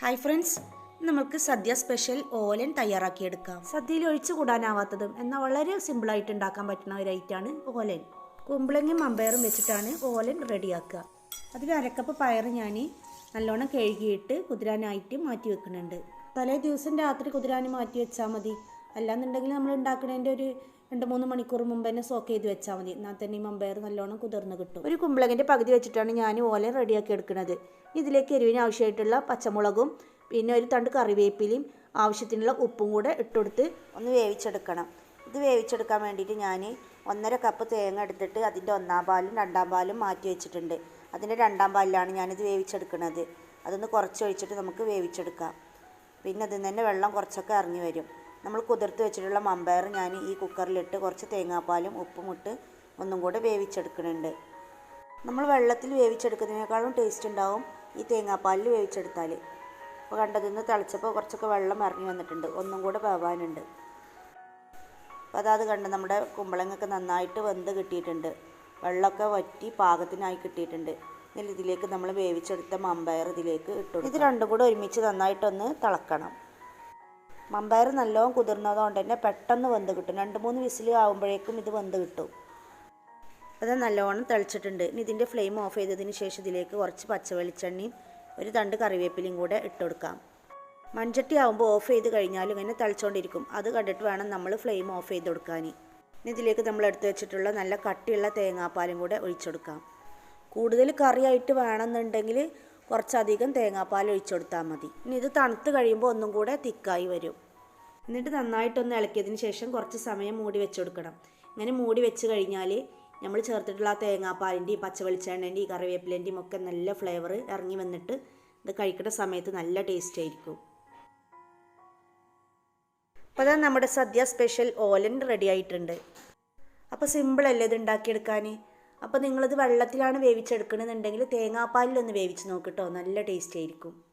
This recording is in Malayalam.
ഹായ് ഫ്രണ്ട്സ് നമുക്ക് സദ്യ സ്പെഷ്യൽ ഓലൻ തയ്യാറാക്കിയെടുക്കാം. സദ്യയിൽ ഒഴിച്ചു കൂടാനാവാത്തതും എന്നാൽ വളരെ സിമ്പിളായിട്ട് ഉണ്ടാക്കാൻ പറ്റുന്ന ഒരു ഐറ്റാണ് ഓലൻ. കുമ്പളങ്ങയും മമ്പയറും വെച്ചിട്ടാണ് ഓലൻ റെഡിയാക്കുക. അതിൽ അരക്കപ്പ് പയർ ഞാൻ നല്ലോണം കഴുകിയിട്ട് കുതിരാനായിട്ട് മാറ്റി വെക്കുന്നുണ്ട്. തലേ ദിവസം രാത്രി കുതിരാൻ മാറ്റി വെച്ചാൽ മതി. അല്ലാന്നുണ്ടെങ്കിൽ നമ്മൾ ഉണ്ടാക്കുന്നതിന്റെ ഒരു രണ്ട് മൂന്ന് മണിക്കൂർ മുമ്പ് തന്നെ സോക്ക് ചെയ്ത് വെച്ചാൽ മതി. എന്നാൽ തന്നെ ഈ മമ്പയർ നല്ലോണം കുതിർന്ന് കിട്ടും. ഒരു കുമ്പളങ്ങിന്റെ പകുതി വെച്ചിട്ടാണ് ഞാൻ ഓല റെഡിയാക്കി എടുക്കുന്നത് ഇതിലേക്ക് എരിവിന് ആവശ്യമായിട്ടുള്ള പച്ചമുളകും പിന്നെ ഒരു തണ്ട് കറിവേപ്പിലയും ആവശ്യത്തിനുള്ള ഉപ്പും കൂടെ ഇട്ടുകൊടുത്ത് ഒന്ന് വേവിച്ചെടുക്കണം. ഇത് വേവിച്ചെടുക്കാൻ വേണ്ടിയിട്ട് ഞാൻ ഒന്നര കപ്പ് തേങ്ങ എടുത്തിട്ട് അതിന്റെ ഒന്നാം പാലും രണ്ടാം പാലും മാറ്റി വെച്ചിട്ടുണ്ട്. അതിന്റെ രണ്ടാം പാലിലാണ് ഞാനിത് വേവിച്ചെടുക്കുന്നത് അതൊന്ന് കുറച്ച് ഒഴിച്ചിട്ട് നമുക്ക് വേവിച്ചെടുക്കാം. പിന്നെ അതിൽ തന്നെ വെള്ളം കുറച്ചൊക്കെ ഇറങ്ങി വരും. നമ്മൾ കുതിർത്ത് വെച്ചിട്ടുള്ള മമ്പയർ ഞാൻ ഈ കുക്കറിലിട്ട് കുറച്ച് തേങ്ങാപ്പാലും ഉപ്പും ഇട്ട് ഒന്നും കൂടെ വേവിച്ചെടുക്കുന്നുണ്ട്. നമ്മൾ വെള്ളത്തിൽ വേവിച്ചെടുക്കുന്നതിനേക്കാളും ടേസ്റ്റ് ഉണ്ടാവും ഈ തേങ്ങാപ്പാലിൽ വേവിച്ചെടുത്താൽ അപ്പോൾ കണ്ടതിന്ന് തിളച്ചപ്പോൾ കുറച്ചൊക്കെ വെള്ളം ഇറങ്ങി വന്നിട്ടുണ്ട്. ഒന്നും കൂടെ വേവാനുണ്ട്. അപ്പോൾ അതാത് കണ്ട് നമ്മുടെ കുമ്പളങ്ങൊക്കെ നന്നായിട്ട് വെന്ത് കിട്ടിയിട്ടുണ്ട്. വെള്ളമൊക്കെ വറ്റി പാകത്തിനായി കിട്ടിയിട്ടുണ്ട്. ഇതിലേക്ക് നമ്മൾ വേവിച്ചെടുത്ത മമ്പയർ ഇതിലേക്ക് ഇട്ടു ഇത് രണ്ടും കൂടെ ഒരുമിച്ച് നന്നായിട്ടൊന്ന് തിളക്കണം. മമ്പയർ നല്ലോണം കുതിർന്നതുകൊണ്ട് തന്നെ പെട്ടെന്ന് വെന്ത് കിട്ടും. രണ്ട് മൂന്ന് വിസിൽ ആകുമ്പോഴേക്കും ഇത് വെന്ത് കിട്ടും. അത് നല്ലോണം തിളച്ചിട്ടുണ്ട്. ഇനി ഇതിന്റെ ഫ്ലെയിം ഓഫ് ചെയ്തതിന് ശേഷം ഇതിലേക്ക് കുറച്ച് പച്ച വെളിച്ചെണ്ണയും ഒരു തണ്ട് കറിവേപ്പിലയും കൂടെ ഇട്ട് കൊടുക്കാം. മൺചട്ടി ആകുമ്പോൾ ഓഫ് ചെയ്ത് കഴിഞ്ഞാലും ഇങ്ങനെ തിളച്ചുകൊണ്ടിരിക്കും അത് കണ്ടിട്ട് വേണം നമ്മൾ ഫ്ലെയിം ഓഫ് ചെയ്ത് കൊടുക്കാൻ ഇനി ഇതിലേക്ക് നമ്മൾ എടുത്ത് വെച്ചിട്ടുള്ള നല്ല കട്ടിയുള്ള തേങ്ങാപ്പാലും കൂടെ ഒഴിച്ചെടുക്കാം കൂടുതൽ കറിയായിട്ട് വേണമെന്നുണ്ടെങ്കിൽ കുറച്ചധികം തേങ്ങാപ്പാൽ ഒഴിച്ചു കൊടുത്താൽ മതി. ഇനി ഇത് തണുത്ത് കഴിയുമ്പോൾ ഒന്നും കൂടെ തിക്കായി വരും. എന്നിട്ട് നന്നായിട്ടൊന്ന് ഇളക്കിയതിന് ശേഷം കുറച്ച് സമയം മൂടി വെച്ച് കൊടുക്കണം ഇങ്ങനെ മൂടി വെച്ച് കഴിഞ്ഞാൽ നമ്മൾ ചേർത്തിട്ടുള്ള ആ തേങ്ങാപ്പാലിന്റെയും പച്ച വെളിച്ചെണ്ണന്റെയും കറിവേപ്പിലേന്റെയും ഒക്കെ നല്ല ഫ്ലേവർ ഇറങ്ങി വന്നിട്ട് ഇത് കഴിക്കുന്ന സമയത്ത് നല്ല ടേസ്റ്റ് ആയിരിക്കും. അപ്പോൾ അതാ നമ്മുടെ സദ്യ സ്പെഷ്യൽ ഓലൻ റെഡി ആയിട്ടുണ്ട്. അപ്പോൾ സിമ്പിളല്ലേ ഇത് ഉണ്ടാക്കിയെടുക്കാൻ? അപ്പോൾ നിങ്ങളിത് വെള്ളത്തിലാണ് വേവിച്ചെടുക്കണമെന്നുണ്ടെങ്കിൽ തേങ്ങാപ്പാലിലൊന്ന് വേവിച്ച് നോക്കിട്ടോ നല്ല ടേസ്റ്റ് ആയിരിക്കും.